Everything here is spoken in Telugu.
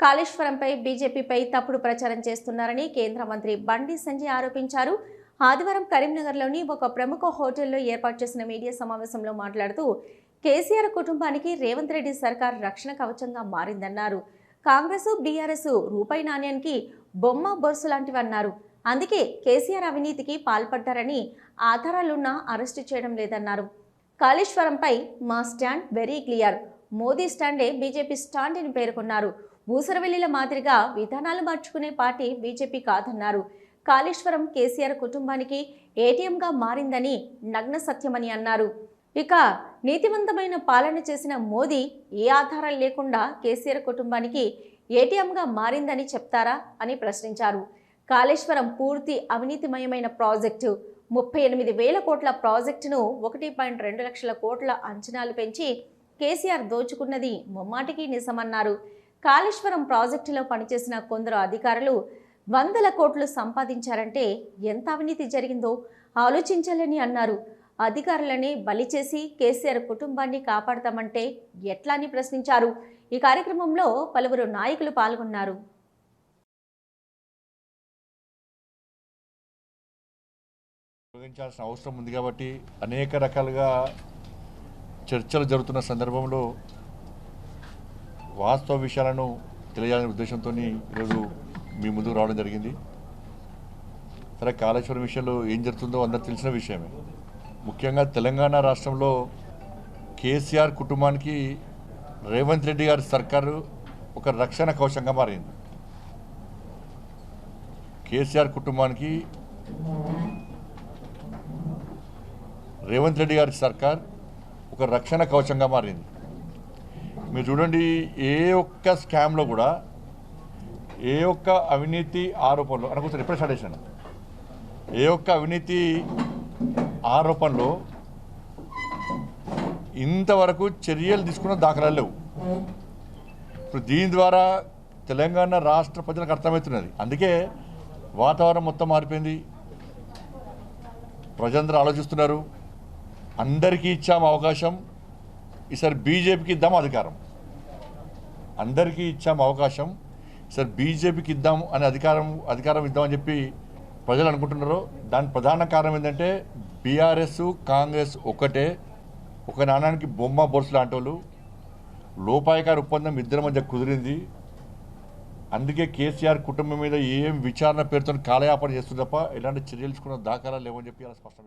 కాళేశ్వరంపై బీజేపీపై తప్పుడు ప్రచారం చేస్తున్నారని కేంద్ర మంత్రి బండి సంజయ్ ఆరోపించారు. ఆదివారం కరీంనగర్లోని ఒక ప్రముఖ హోటల్లో ఏర్పాటు చేసిన మీడియా సమావేశంలో మాట్లాడుతూ కేసీఆర్ కుటుంబానికి రేవంత్ రెడ్డి సర్కార్ రక్షణ కవచంగా మారిందన్నారు. కాంగ్రెస్ బీఆర్ఎస్ రూపాయి నాణ్యానికి బొమ్మ బొరుసు లాంటివన్నారు. అందుకే కేసీఆర్ అవినీతికి పాల్పడ్డారని ఆధారాలున్నా అరెస్టు చేయడం లేదన్నారు. కాళేశ్వరంపై మా స్టాండ్ వెరీ క్లియర్. మోదీ స్టాండే బీజేపీ స్టాండ్ అని పేర్కొన్నారు. భూసరవెల్లిల మాదిరిగా విధానాలు మార్చుకునే పార్టీ బీజేపీ కాదన్నారు. కాళేశ్వరం కేసీఆర్ కుటుంబానికి ఏటీఎంగా మారిందని నగ్న సత్యమని అన్నారు. ఇక నీతివంతమైన పాలన చేసిన మోదీ ఏ ఆధారం లేకుండా కేసీఆర్ కుటుంబానికి ఏటీఎంగా మారిందని చెప్తారా అని ప్రశ్నించారు. కాళేశ్వరం పూర్తి అవినీతిమయమైన ప్రాజెక్టు ముప్పై ఎనిమిది వేల కోట్ల ప్రాజెక్టును ఒకటి పాయింట్ రెండు లక్షల కోట్ల అంచనాలు పెంచి కేసీఆర్ దోచుకున్నది ముమ్మాటికి నిజమన్నారు. కాళేశ్వరం ప్రాజెక్టులో పనిచేసిన కొందరు అధికారులు వందల కోట్లు సంపాదించారంటే ఎంత అవినీతి జరిగిందో ఆలోచించాలని అన్నారు. అధికారులని బలి చేసి కేసీఆర్ కుటుంబాన్ని కాపాడతామంటే ఎట్లా అని ప్రశ్నించారు. ఈ కార్యక్రమంలో పలువురు నాయకులు పాల్గొన్నారు. అవసరం ఉంది కాబట్టి అనేక రకాలుగా చర్చలు జరుగుతున్న సందర్భంలో వాస్తవ విషయాలను తెలియాలనే ఉద్దేశంతో ఈరోజు మీ ముందుకు రావడం జరిగింది. సరే కాళేశ్వరం విషయంలో ఏం జరుగుతుందో అందరికి తెలిసిన విషయమే. ముఖ్యంగా తెలంగాణ రాష్ట్రంలో కేసీఆర్ కుటుంబానికి రేవంత్ రెడ్డి గారి సర్కారు ఒక రక్షణ కవచంగా మారింది. కేసీఆర్ కుటుంబానికి రేవంత్ రెడ్డి గారి సర్కార్ ఒక రక్షణ కవచంగా మారింది. మీరు చూడండి ఏ ఒక్క స్కామ్లో కూడా ఏ ఒక్క అవినీతి ఆరోపణలు అనుకోసం రిప్రెస్ స్టార్ట్ చేశాను ఏ ఒక్క అవినీతి ఆరోపణలో ఇంతవరకు చర్యలు తీసుకున్న దాఖలాలు లేవు. ఇప్పుడు దీని ద్వారా తెలంగాణ రాష్ట్ర ప్రజలకు అర్థమవుతున్నది. అందుకే వాతావరణం మొత్తం మారిపోయింది. ప్రజలందరూ ఆలోచిస్తున్నారు. అందరికీ ఇచ్చాము అవకాశం. ఈసారి బీజేపీకి ఇద్దాం అధికారం. అందరికీ ఇచ్చాము అవకాశం. ఈసారి బీజేపీకి ఇద్దాం అనే అధికారం అధికారం ఇద్దామని చెప్పి ప్రజలు అనుకుంటున్నారు. దాని ప్రధాన కారణం ఏంటంటే బీఆర్ఎస్ కాంగ్రెస్ ఒకటే. ఒక నాణానికి బొమ్మ బొరుసు లాంటి వాళ్ళు. లోపాయకారి ఒప్పందం ఇద్దరి మధ్య కుదిరింది. అందుకే కేసీఆర్ కుటుంబం మీద ఏం విచారణ పేరుతో కాలయాపన చేస్తుంది తప్ప ఎలాంటి చర్యలు తీసుకున్న దాఖలా లేవని చెప్పి అలా స్పష్టం